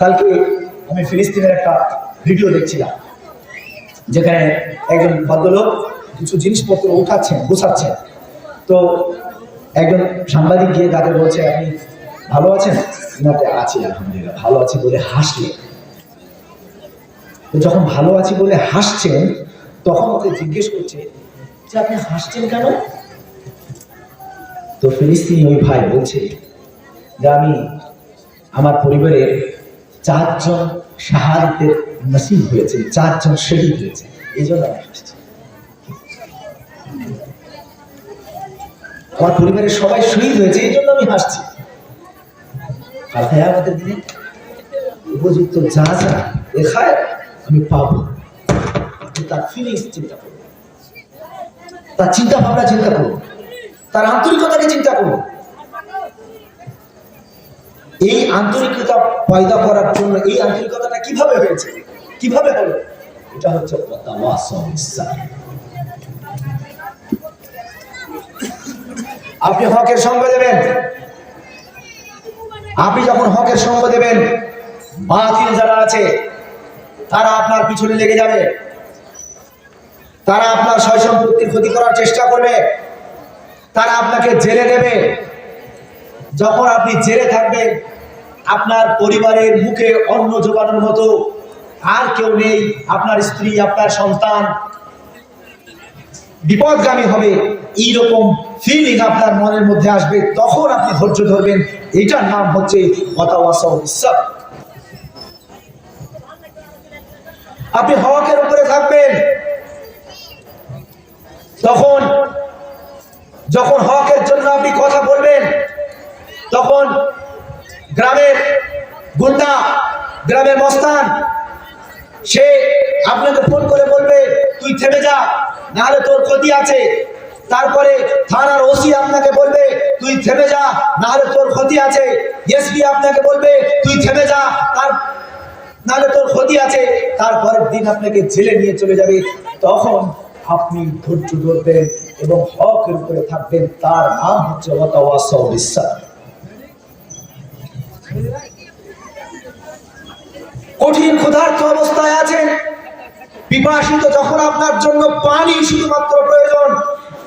কালকে আমি ফিলিস্তিনের একটা ভিডিও দেখছিলাম, যেখানে একজন ভদ্রলোক কিছু জিনিসপত্র উঠাচ্ছেন, গোছাচ্ছেন। তো একজন সাংবাদিক গিয়ে তাকে বলছে, আপনি ভালো আছেন? আছি, আলহামদুলিল্লাহ, ভালো আছি বলে হাসলেন তো যখন ভালো আছি বলে হাসছেন, তখন ওকে জিজ্ঞেস করছে যে আপনি হাসছেন কেন? তো ফিলিস্তিনি ওই ভাই বলছে যে, আমি আমার পরিবারের চারজন শাহাদাতের নসিব হয়েছে, চারজন শহীদ হয়েছে। এই জন্য আমি হাসছি আমার পরিবারের সবাই শহীদ হয়েছে, এই জন্য আমি হাসছি আর হ্যাঁ আমাদের দিনে উপযুক্ত যা যা লেখায় আমি পাবো। তার ফিলিংস চিন্তা করুন তার চিন্তা ভাবনা চিন্তা করুন তার আন্তরিকতাকে চিন্তা করুন এই আন্তরিকতা পয়দা করার জন্য এই আন্তরিকতাটা কীভাবে হয়েছে? কীভাবে হলো? এটা হচ্ছে আপনি হকের সঙ্গ দেবেন। আপনি যখন হকের সঙ্গ দেবেন, বাতিল যারা আছে, তারা আপনার পিছনে লেগে যাবে। তারা আপনার সয় সম্পত্তির ক্ষতি করার চেষ্টা করবে। তারা আপনাকে জেলে দেবে। যখন আপনি জেলে থাকবেন, আপনার পরিবারের মুখে অন্ন জোগানোর মতো আর কেউ নেই, আপনার স্ত্রী, আপনার সন্তান বিপদগামী হবে, এইরকম ফিলিং আপনার মনের মধ্যে আসবে, তখন আপনি ধৈর্য ধরবেন এটার নাম হচ্ছে। আপনি হকের উপরে থাকবেন তখন, যখন হকের জন্য আপনি কথা তখন গ্রামের গুন্ডা, গ্রামের মস্তান, সে আপনাকে ফোন করে বলবে, তুই থেমে যা, নাহলে তোর ক্ষতি আছে। তারপরে থানার ওসি আপনাকে বলবে, তুই থেমে যা, নাহলে তোর ক্ষতি আছে। এসপি আপনাকে বলবে, তুই থেমে যা, তার, নাহলে তোর ক্ষতি আছে। তারপরের দিন আপনাকে জেলে নিয়ে চলে যাবে। তখন আপনি ধৈর্য ধরবেন এবং হকের উপরে থাকবেন। তার নাম হচ্ছে ওয়াতাওয়াসাউ বিস-সাবর। কঠিন ক্ষুধার্ত অবস্থায় আছেন। পিপাসিত যখন আপনার জন্য পানি শুধুমাত্র প্রয়োজন,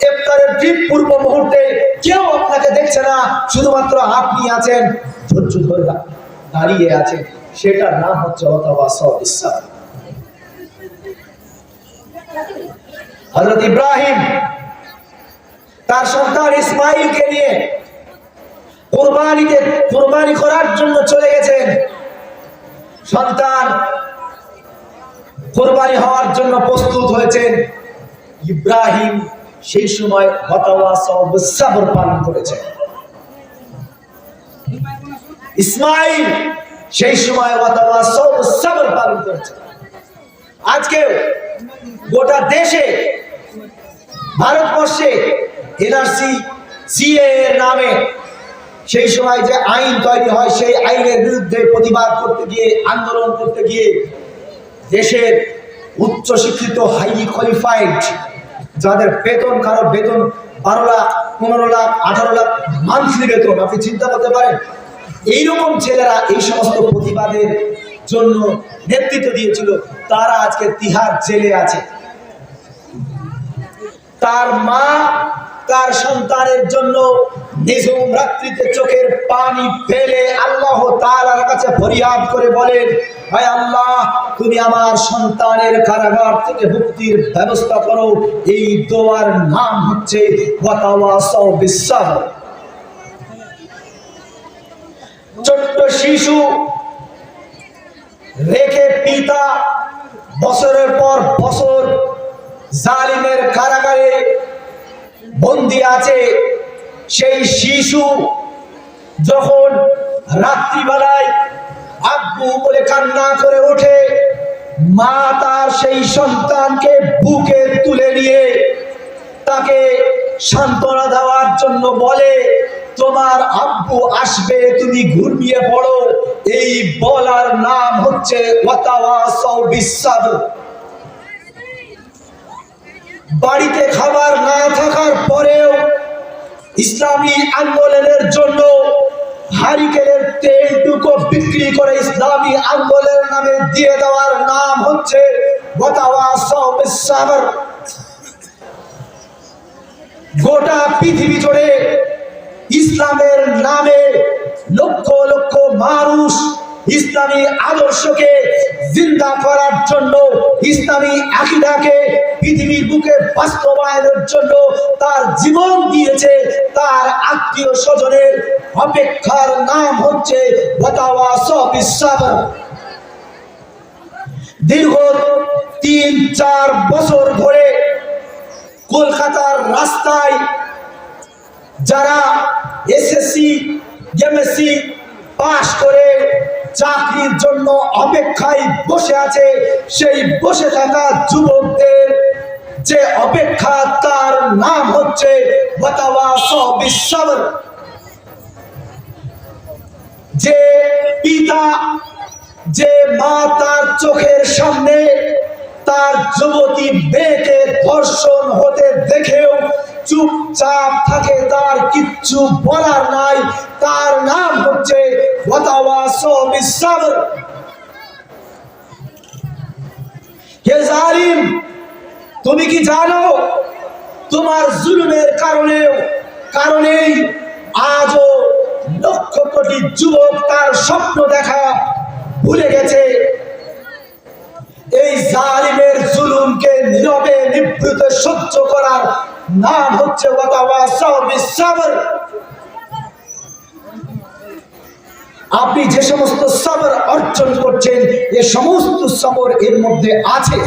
ইফতারের ঠিক পূর্ব মুহূর্তে কেউ আপনাকে দেখছে না, শুধুমাত্র আপনি আছেন, ধৈর্য ধরে দাঁড়িয়ে আছেন। সেটার নাম হচ্ছে ওয়াতাওয়াসাউ বিস-সাবর। ইব্রাহিম, তার সন্তান ইসমাইলকে নিয়ে কোরবানিতে কোরবানি করার জন্য চলে গেছেন। সন্তান কোরবানি হওয়ার জন্য প্রস্তুত হয়েছেন। ইব্রাহিম সেই সময় হতাওয়াসাও পালন করেছেন ইসমাইল সেই সময় হতাওয়াসাও বিস-সাবর পালন করেছেন আজকে গোটা দেশে, ভারতবর্ষে, এনআরসি সিএ নামে সেই সময় যে আইন তৈরি হয়, সেই আইনের বিরুদ্ধে প্রতিবাদ করতে গিয়ে, আন্দোলন করতে গিয়ে দেশের উচ্চ শিক্ষিত হাইলি কোয়ালিফাইড যাদের বেতন কারও বেতন বারো লাখ, পনেরো লাখ, আঠারো লাখ মান্থলি বেতন, আপনি চিন্তা করতে পারেন, এইরকম ছেলেরা এই সমস্ত প্রতিবাদের জন্য নেতৃত্ব দিয়েছিল, তারা আজকে তিহার জেলে আছে। তার মা তার সন্তানের জন্য নিঝুম রাত্রিতে চোখের পানি ফেলে আল্লাহ তাআলার কাছে ফরিয়াদ করে বলেন, হায় আল্লাহ, তুমি আমার সন্তানের কারাগার থেকে মুক্তির ব্যবস্থা করো এই দোয়ার নাম হচ্ছে বিস-সাবর। ছোট্ট শিশু রেখে পিতা বছরের পর বছর জালিমের কারাগারে বন্দি আছে সেই শিশু যখন রাত্রিবেলায় আব্বু বলে কান্না করে ওঠে, মা তার সেই সন্তানকে বুকে তুলে নিয়ে তাকে সান্ত্বনা দেওয়ার জন্য বলে, তোমার আব্বু আসবে, তুমি ঘুমিয়ে পড়ো এই বলার নাম হচ্ছে বিস-সাবর। বাড়িতে খাবার না থাকার পরেও ইসলামী আন্দোলনের জন্য হারিকেনের তেলটুকু বিক্রি করে ইসলামী আন্দোলনের নামে দিয়ে দেওয়ার নাম হচ্ছে গোটা পৃথিবী জুড়ে ইসলামের নামে লক্ষ লক্ষ মানুষ ইসলামী আদর্শকে জিন্দা করার জন্য ইসলামী আকিদাকে পৃথিবীর বুকে বাস্তবায়নের জন্য তার জীবন দিয়েছে, তার আত্মীয় স্বজনের অপেক্ষার নাম হচ্ছে দীর্ঘ তিন, চার বছর ধরে কলকাতার রাস্তায় যারা এসএসসি এমএসসি পাশ করে চাকরির জন্য অপেক্ষায় বসে আছে, সেই বসে থাকা যুবকদের যে অপেক্ষা তার নাম হচ্ছে যে পিতা, যে মা তার চোখের সামনে, তার যুবতী মেয়েকে ধর্ষণ হতে দেখেও চুপচাপ থাকে, তার কিচ্ছু বলার নাই। তার নাম হচ্ছে হে তুমি কি জানো, তোমার জুলুমের কারণে কারণেই আজও লক্ষ কোটি যুবক তার স্বপ্ন দেখা ভুলে গেছে। এই জালিমের জুলুমকে নীরবে নিবৃত সহ্য করার নাম হচ্ছে আপনি যে সমস্ত সবর অর্জন করছেন, এ সমস্ত সবর এর মধ্যে আছে।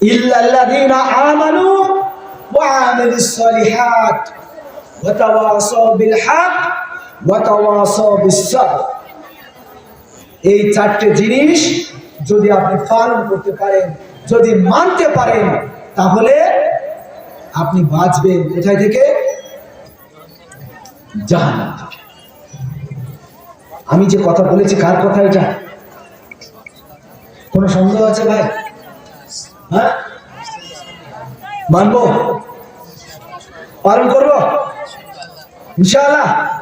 ইল্লাল্লাযীনা আমানু ওয়া আমিলুস সালিহাত বিল ওয়া এই চারটে জিনিস যদি আপনি পালন করতে পারেন, যদি মানতে পারেন, তাহলে আপনি বাঁচবেন। কোথায় থেকে। আমি যে কথা বলেছি, কার কথা এটা? কোনো সন্দেহ আছে ভাই? হ্যাঁ? মানবো? পালন করব? ইনশাআল্লাহ।